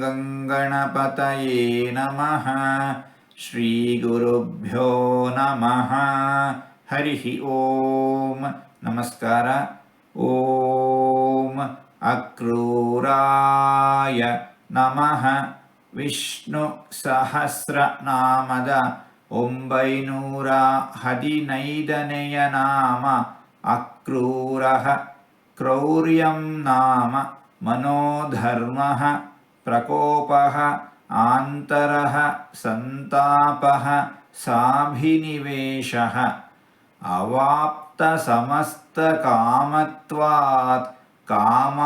ಗಂಗಣಪತಯೇ ನಮಃ ಶ್ರೀಗುರುಭ್ಯೋ ನಮಃ ಹರಿ ಓಂ ನಮಸ್ಕಾರ ಓಂ ಅಕ್ರೂರಾಯ ನಮಃ ವಿಷ್ಣು ಸಹಸ್ರನಾಮದ ಒಂಬೈನೂರ ಹದಿನೈದನೆಯ ನಾಮ ಅಕ್ರೂರಃ ಕ್ರೌರ್ಯಂ ನಾಮ मनोधर्मः प्रकोपः आन्तरः सन्तापः साभिनिवेशः अवाप्तसमस्तकामत्वात् कामाभावादेव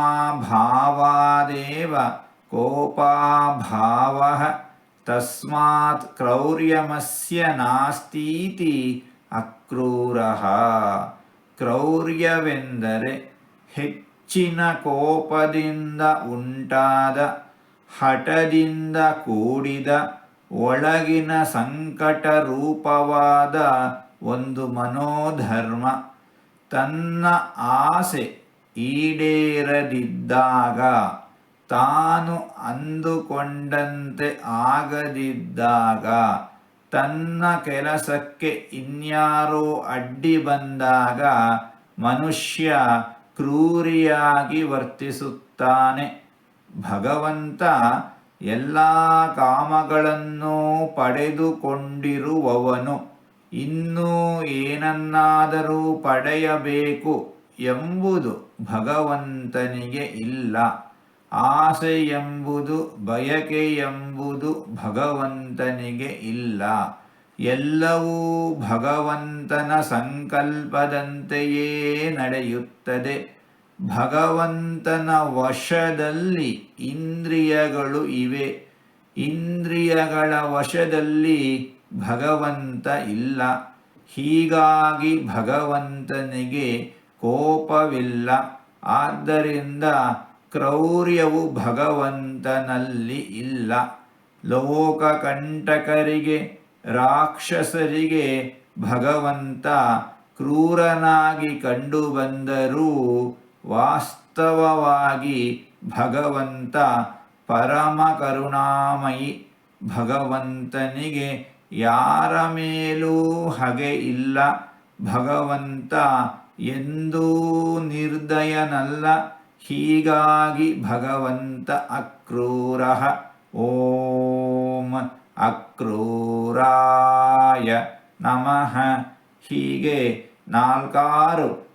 कोपाभावः तस्मात् क्रौर्यमस्य नास्तीति ಅಕ್ರೂರಃ ಕ್ರೌರ್ಯವೆಂದರೆ ಹೆಚ್ಚಿನ ಕೋಪದಿಂದ ಉಂಟಾದ ಹಠದಿಂದ ಕೂಡಿದ ಒಳಗಿನ ಸಂಕಟ ರೂಪವಾದ ಒಂದು ಮನೋಧರ್ಮ ತನ್ನ ಆಸೆ ಈಡೇರದಿದ್ದಾಗ ತಾನು ಅಂದುಕೊಂಡಂತೆ ಆಗದಿದ್ದಾಗ ತನ್ನ ಕೆಲಸಕ್ಕೆ ಇನ್ಯಾರೋ ಅಡ್ಡಿ ಬಂದಾಗ ಮನುಷ್ಯ ಕ್ರೂರಿಯಾಗಿ ವರ್ತಿಸುತ್ತಾನೆ. ಭಗವಂತ ಎಲ್ಲ ಕಾಮಗಳನ್ನು ಪಡೆದುಕೊಂಡಿರುವವನು. ಇನ್ನೂ ಏನನ್ನಾದರೂ ಪಡೆಯಬೇಕು ಎಂಬುದು ಭಗವಂತನಿಗೆ ಇಲ್ಲ. ಆಸೆ ಎಂಬುದು, ಬಯಕೆ ಎಂಬುದು ಭಗವಂತನಿಗೆ ಇಲ್ಲ. ಎಲ್ಲವೂ ಭಗವಂತನ ಸಂಕಲ್ಪದಂತೆಯೇ ನಡೆಯುತ್ತದೆ. ಭಗವಂತನ ವಶದಲ್ಲಿ ಇಂದ್ರಿಯಗಳು ಇವೆ. ಇಂದ್ರಿಯಗಳ ವಶದಲ್ಲಿ ಭಗವಂತ ಇಲ್ಲ. ಹೀಗಾಗಿ ಭಗವಂತನಿಗೆ ಕೋಪವಿಲ್ಲ. ಆದ್ದರಿಂದ ಕ್ರೌರ್ಯವು ಭಗವಂತನಲ್ಲಿ ಇಲ್ಲ. ಲೋಕಕಂಟಕರಿಗೆ, ರಾಕ್ಷಸರಿಗೆ ಭಗವಂತ ಕ್ರೂರನಾಗಿ ಕಂಡುಬಂದರೂ ವಾಸ್ತವವಾಗಿ ಭಗವಂತ ಪರಮ ಕರುಣಾಮಯಿ ಭಗವಂತನಿಗೆ ಯಾರ ಮೇಲೂ ಹಗೆ ಇಲ್ಲ. ಭಗವಂತ ಎಂದೂ ನಿರ್ದಯನಲ್ಲ. ಹೀಗಾಗಿ ಭಗವಂತ ಅಕ್ರೂರ. ಓಂ ಅಕ್ರೂರಾಯ ನಮಃ. ಹೀಗೆ ನಾಲ್ಕಾರು